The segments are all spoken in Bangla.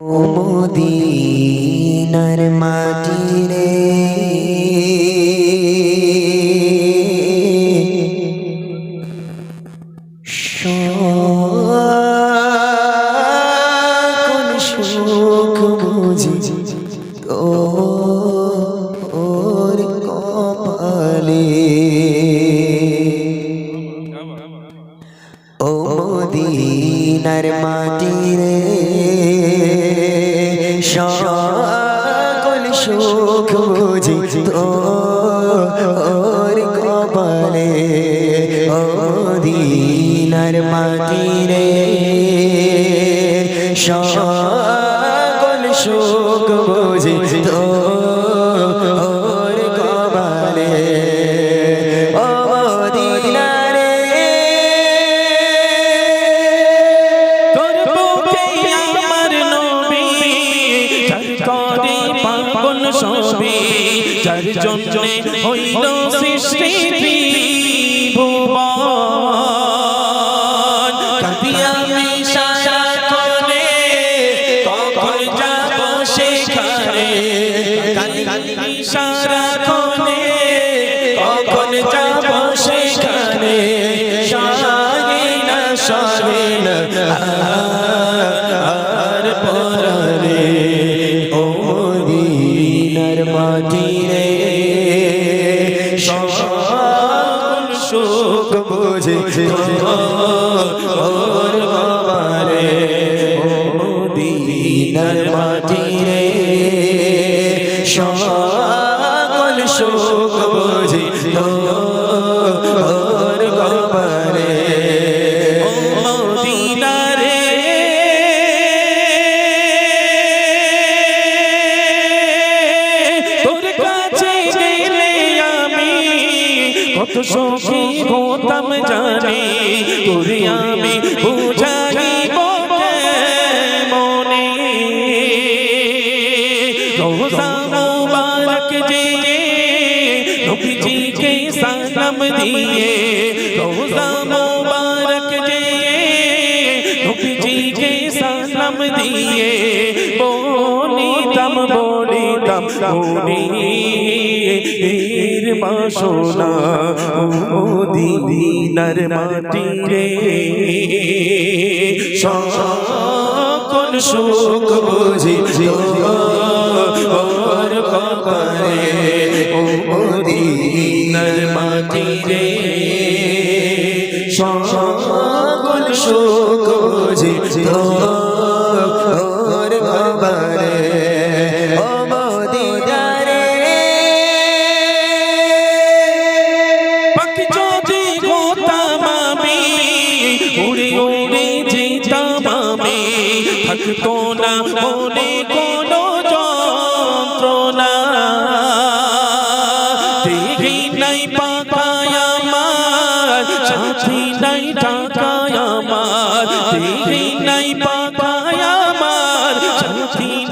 ও মদিনার মাটি রে সুখ বুঝি তোর করে পাগল সবই যার জন্য হইল সৃষ্টি ভুবন। মদিনার মাটি সকল সখী হতাম জানি। আমি নবীজিকে সালাম দিয়ে রোজা মুবারক যে নবীজিকে সালাম দিয়ে বলিতাম বলিতাম মনির বাসনা মদিনার মাটি রে সকল সুখ বুঝি ওর কপালে ও মদিনার মাটি রে সকল সুখ বুঝি ওর বাবারে ও মদিনারে। পাখি যদি হতাম আমি উড়ে উড়ে যেতাম আমি। থাকতো না মনে কোনো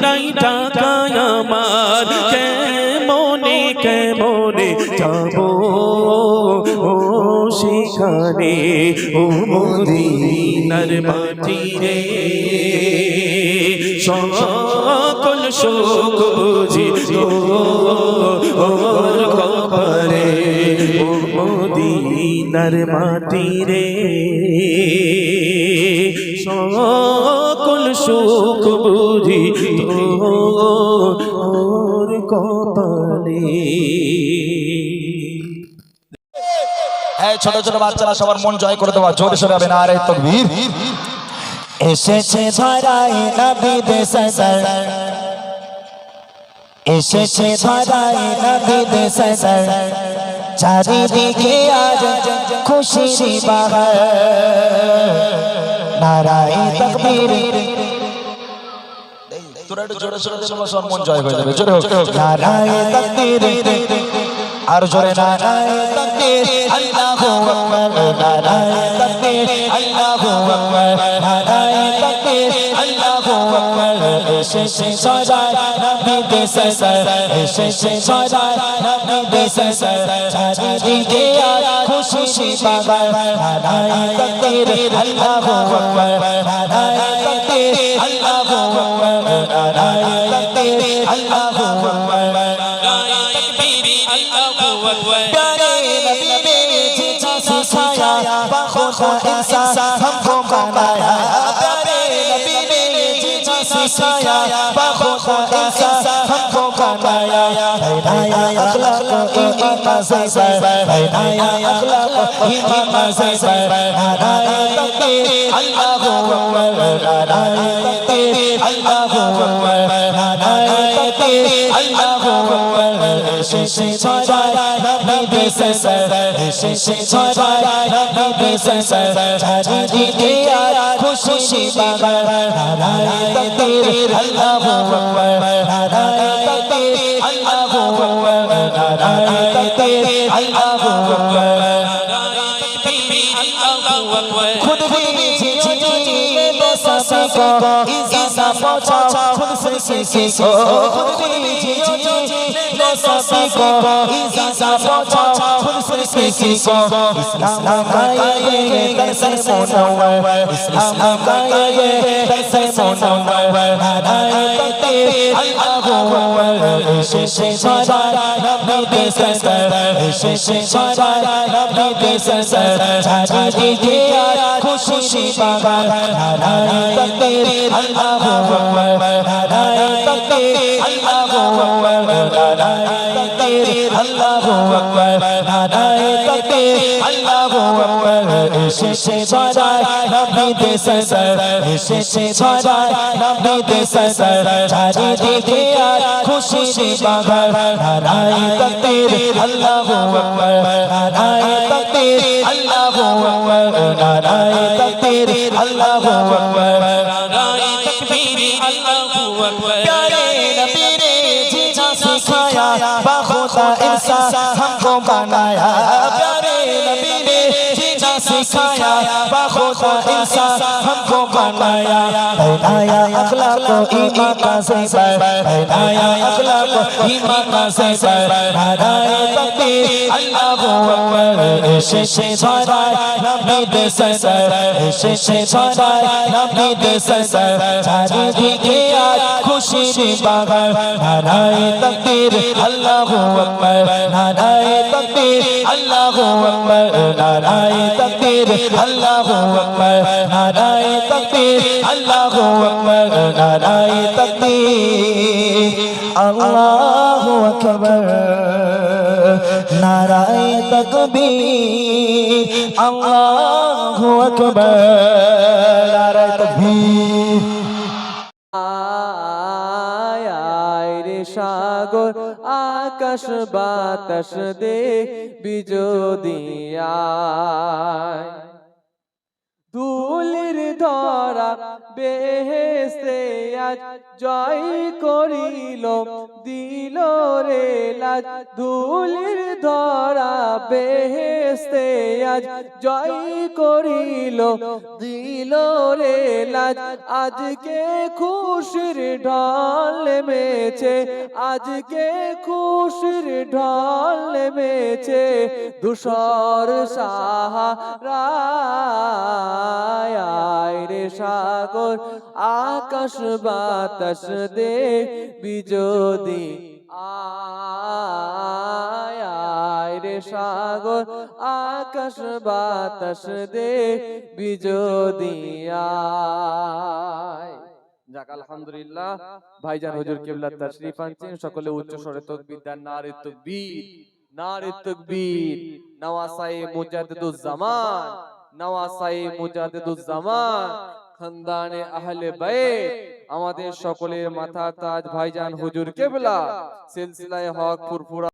নাই টাকায় আমার। কেমনে কেমনে যাব? ও সেখানে ও মদিনার মাটি রে সকল সুখ বুঝি ওর কপালে ও মদিনার মাটি রে সকল সুখ বুঝি কপালে। হ্যাঁ ছোট ছোট বাচ্চারা সবার মন জয় করে দেওয়া জোরে সোরে হবে না আরে তকবীর। এসেছে দেশার এসেছে চারিদিকে আজ খুশি বাহার। নারায় তকবীর তোরা একটু জোরে সোরে দেবো সবার মন জয় হয়ে যাবে। জোরে হোক। আর জোরে আল্লাহু আকবার। আল্লাহু আকবার। আল্লাহু আকবার। এসেছে ছড়ায় নবী দেশে এসেছে ছড়ায় নবী দেশে চারিদিকে আজ খুশি আল্লাহু আকবার। अल्लाह अकबर नारे तकबीर अल्लाह अकबर प्यारे नबी ने जिसे सिखाया बाखो इंसान हमको बनाया प्यारे नबी ने जिसे सिखाया बाखो इंसान हमको बनाया बनाया अल्लाह को ईमान से सर बनाया अल्लाह को ईमान से सर नारे तकबीर अल्लाह अकबर नारे तकबीर अल्लाह अकबर तकबीर अल्लाहु अकबर এসেছে ছড়ায় নবী দেশে এসেছে ছড়ায় নবী দেশে চারিদিকে আর খুশি বাগান নারায় তকবীর আল্লাহু আকবার নারায় তকবীর আল্লাহু আকবার নারায় তকবীর আল্লাহু আকবার खुद भी जीने लो सभी को इज़ा पहुंचा sisi ko khud bhi jiyo jo na sasi ko izza bachao khud sisi ko islam ka ye darsar munawwar islam ka ye darsar munawwar hadaye kate allahu akbar shishi sada rabbi de sasar shishi sada rabbi de sasar chacha ji diya খুশি বাবার নারাই তকবীর আল্লাহু আকবার নারাই তকবীর আল্লাহু আকবার تکبیر اللہ اکبر نعرہ تکبیر اللہ اکبر عشق سے بھرا نبی دے سسر عشق سے بھرا نبی دے سسر جاری دے دیا خوشی سے بغر نعرہ تکبیر اللہ اکبر نعرہ تکبیر اللہ اکبر نعرہ تکبیر اللہ اکبر نعرہ تکبیر اللہ اکبر इंसान हमको बनाया प्यारे नबी ने जीजा सिखाया बाखुदा इंसान हमको پھیلایا پھیلایا اخلاق کو ایمان کا سیبر پھیلایا اخلاق کو ایمان کا سیبر نعرہ تکبیر اللہ اکبر عشق چھڑائے نبی دے سر عشق چھڑائے نبی دے سر چارے دیکھے آج خوشی باغر نعرہ تکبیر اللہ اکبر نعرہ تکبیر اللہ اکبر نعرہ تکبیر اللہ اکبر نعرہ تکبیر اللہ اکبر نعرہ تکبیر اللہ اکبر نعرہ تکبیر اللہ اکبر نعرہ تکبیر আকাশ বাতাস দে বিজোদিয়ায় দুলির ধরা বেহেসে আজ জয় করিল দিল রে লাজ। ধুলির ধরা বেহেস্তে আজ জয় করিল, দিল রে লাজ। আজকে খুশির ঢল মেছে আজকে খুশির ঢল মেছে দুসর সাহারা আয় রে সাগর, আকাশ বাতাস দে, বিজোদি আয় রে সাগর, আকাশ বাতাস দে বিজোদি আয় যাক, আলহামদুলিল্লাহ, ভাইজান হুজুর কিবলা তাশরিফ আনছেন। সকলে উচ্চ স্বরে তাকবীর দেন নারে তাকবীর নারে তাকবীর। জামান জামান খানদানে আহলে বাইত আমাদের সকলের মাথা তাজ ভাইজান হুজুর কেবলা। সিলসিলায় হক ফুরফুরা